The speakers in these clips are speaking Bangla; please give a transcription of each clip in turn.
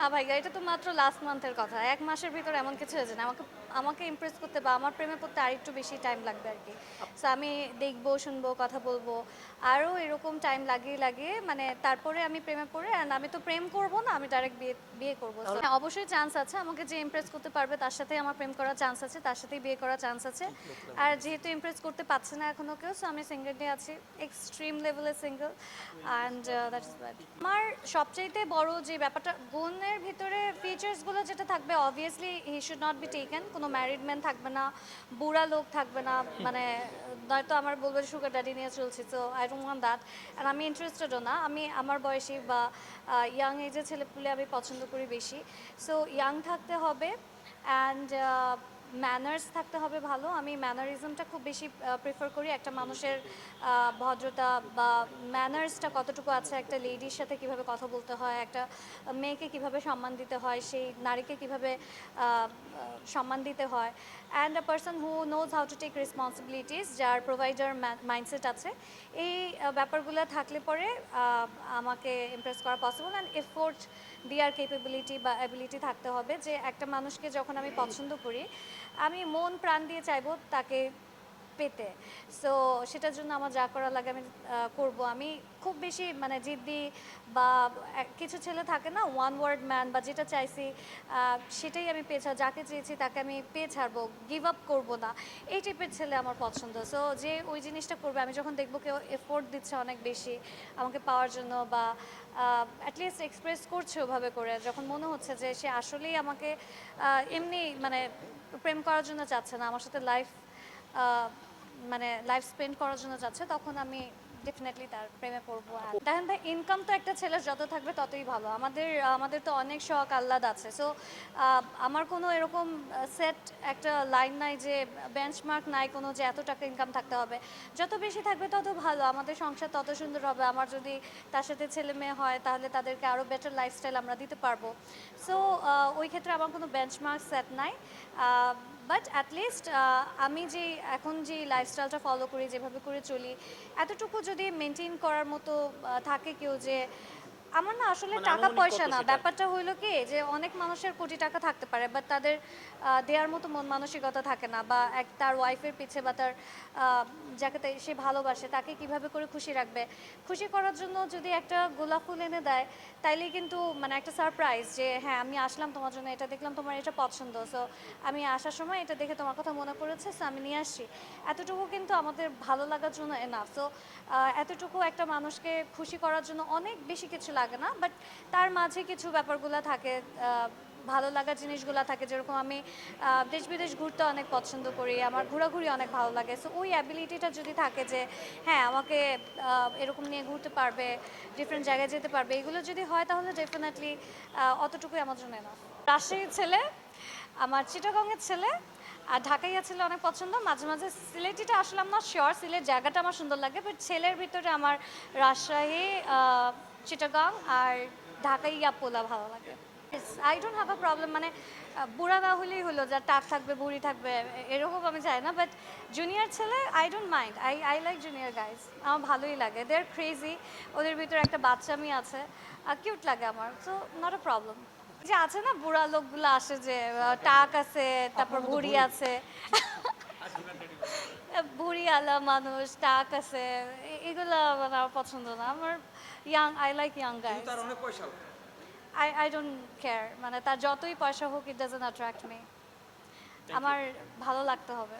হ্যাঁ ভাই এটা তো মাত্র লাস্ট মান্থের কথা। এক মাসের ভিতরে এমন কিছু হয়েছে না। আমাকে আমাকে ইমপ্রেস করতে বা আমার প্রেমে পড়তে আর একটু বেশি টাইম লাগবে আর কি। সো আমি দেখব শুনব কথা বলব। আরও এরকম টাইম লাগিয়ে লাগিয়ে মানে তারপরে আমি প্রেমে পড়ে অ্যান্ড আমি তো প্রেম করব না আমি ডাইরেক্ট বিয়ে বিয়ে করব। অবশ্যই চান্স আছে আমাকে যে ইমপ্রেস করতে পারবে তার সাথে আমার প্রেম করার চান্স আছে তার সাথেই বিয়ে করার চান্স আছে। আর যেহেতু ইমপ্রেস করতে পারছে না এখনও কেউ সো আমি সিঙ্গেলটি আছি এক্সট্রিম লেভেলের সিঙ্গেল অ্যান্ড দ্যাট ইজ আমার সবচাইতে বড় যে ব্যাপারটা গুণের ভিতরে ফিচার্সগুলো যেটা থাকবে obviously he should not be taken কোনো ম্যারিড ম্যান থাকবে না, বুড়া লোক থাকবে না মানে নয়তো আমার বলবে সুগার ড্যাডি নিয়ে চলছি তো I don't want that and আমি ইন্টারেস্টেডও না, আমি আমার বয়সী বা ইয়াং এজের ছেলেপুলে আমি পছন্দ করি বেশি। সো ইয়াং থাকতে হবে অ্যান্ড ম্যানার্স থাকতে হবে ভালো। আমি ম্যানারিজমটা খুব বেশি প্রেফার করি একটা মানুষের ভদ্রতা বা ম্যানার্সটা কতটুকু আছে, একটা লেডির সাথে কীভাবে কথা বলতে হয়, একটা মেয়েকে কীভাবে সম্মান দিতে হয়, সেই নারীকে কীভাবে সম্মান দিতে হয়। And a person who knows how to take responsibilities যার প্রোভাইডার মাইন্ডসেট আছে, এই ব্যাপারগুলো থাকলে পরে আমাকে ইমপ্রেস করা পসিবল অ্যান্ড এফোর্ট দেওয়ার কেপেবিলিটি বা অ্যাবিলিটি থাকতে হবে যে একটা মানুষকে যখন আমি পছন্দ করি আমি মন প্রাণ দিয়ে চাইব তাকে পেতে। সো সেটার জন্য আমার যা করা লাগে আমি করব। আমি খুব বেশি মানে জিদ্দি বা কিছু ছেলে থাকে না ওয়ান ওয়ার্ড ম্যান বা যেটা চাইছি সেটাই আমি পেয়ে ছাড় যাকে চেয়েছি তাকে আমি পেয়ে ছাড়বো গিভ আপ করব না। এই টাইপের ছেলে আমার পছন্দ। সো যে ওই জিনিসটা করবে, আমি যখন দেখব কেউ এফোর্ট দিচ্ছে অনেক বেশি, আমাকে পাওয়ার জন্য বা অ্যাটলিস্ট এক্সপ্রেস করছে ওভাবে করে, যখন মনে হচ্ছে যে সে আসলেই আমাকে এমনি মানে প্রেম করার জন্য যাচ্ছে না। আমার সাথে লাইফ মানে লাইফ স্পেন্ড করার জন্য যাচ্ছে। তখন আমি ডেফিনেটলি তার প্রেমে পড়ব আর। দেখেন ভাই ইনকাম তো একটা ছেলের যত থাকবে ততই ভালো। আমাদের আমাদের তো অনেক শখ, আহ্লাদ আছে। সো আমার কোনো এরকম সেট একটা লাইন নাই যে বেঞ্চমার্ক নাই কোনো যে এত টাকা ইনকাম থাকতে হবে। যত বেশি থাকবে তত ভালো। আমাদের সংসার তত সুন্দর হবে। আমার যদি তার সাথে ছেলে মেয়ে হয়, তাহলে তাদেরকে আরও বেটার লাইফস্টাইল আমরা দিতে পারব। সো ওই ক্ষেত্রে আমার কোনো বেঞ্চমার্ক সেট নাই। বাট অ্যাটলিস্ট আমি যে এখন যে লাইফস্টাইলটা ফলো করি, যেভাবে করে চলি, এতটুকু যদি মেনটেন করার মতো থাকে কেউ যে আমার না আসলে মানে টাকা পয়সা না। ব্যাপারটা হইল কি যে অনেক মানুষের কোটি টাকা থাকতে পারে বাট তাদের দেওয়ার মতো মন মানসিকতা থাকে না বা এক তার ওয়াইফের পিছে বা তার যাকে সে ভালোবাসে তাকে কীভাবে করে খুশি রাখবে? খুশি করার জন্য যদি একটা গোলাপ ফুল এনে দেয় তাইলে কিন্তু মানে একটা সারপ্রাইজ যে হ্যাঁ আমি আসলাম তোমার জন্য এটা দেখলাম তোমার এটা পছন্দ সো আমি আসার সময় এটা দেখে তোমার কথা মনে পড়েছে সো আমি নিয়ে আসছি। এতটুকু কিন্তু আমাদের ভালো লাগার জন্য এনাফ সো এতটুকু একটা মানুষকে খুশি করার জন্য অনেক বেশি কিছু লাগে না বাট তার মাঝে কিছু ব্যাপারগুলো থাকে ভালো লাগার জিনিসগুলো থাকে, যেরকম আমি দেশ বিদেশ ঘুরতে অনেক পছন্দ করি, আমার ঘোরাঘুরি অনেক ভালো লাগে সো ওই অ্যাবিলিটিটা যদি থাকে যে হ্যাঁ আমাকে এরকম নিয়ে ঘুরতে পারবে ডিফারেন্ট জায়গায় যেতে পারবে, এগুলো যদি হয় তাহলে ডেফিনেটলি অতটুকুই আমার জন্য না রাজশাহীর ছেলে, আমার চিটাগংয়ের ছেলে, আর ঢাকাইয়া ছেলে অনেক পছন্দ, মাঝে মাঝে সিলেটিটা আসলে আমার শিওর সিলেট জায়গাটা আমার সুন্দর লাগে বাট ছেলের ভিতরে আমার রাজশাহী চিটাগাং আর ঢাকাইয়া পোলা ভালো লাগে। I don't have a problem মানে বুড়া না হলেই হলো যা টাক থাকবে বুড়ি থাকবে এরকম আমি চাই না বাট জুনিয়র ছেলে I don't mind I I like junior guys আমার ভালোই লাগে দে আর ক্রেজি ওদের ভিতরে একটা বাচ্চামি আছে কিউট লাগে আমার সো নট আ প্রবলেম যে আছে না বুড়া লোকগুলো আসে যে টাক আছে তারপর বুড়ি আছে বুড়ি আলা মানুষ টাক আছে এগুলো আমার পছন্দ না আমার young I like young guys তার অনেক পয়সা আই আই ডোন্ট কেয়ার মানে তার যতই পয়সা হোক ইট ডাজন্ট অ্যাট্রাক্ট মি আমার ভালো লাগতে হবে।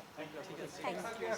Thank you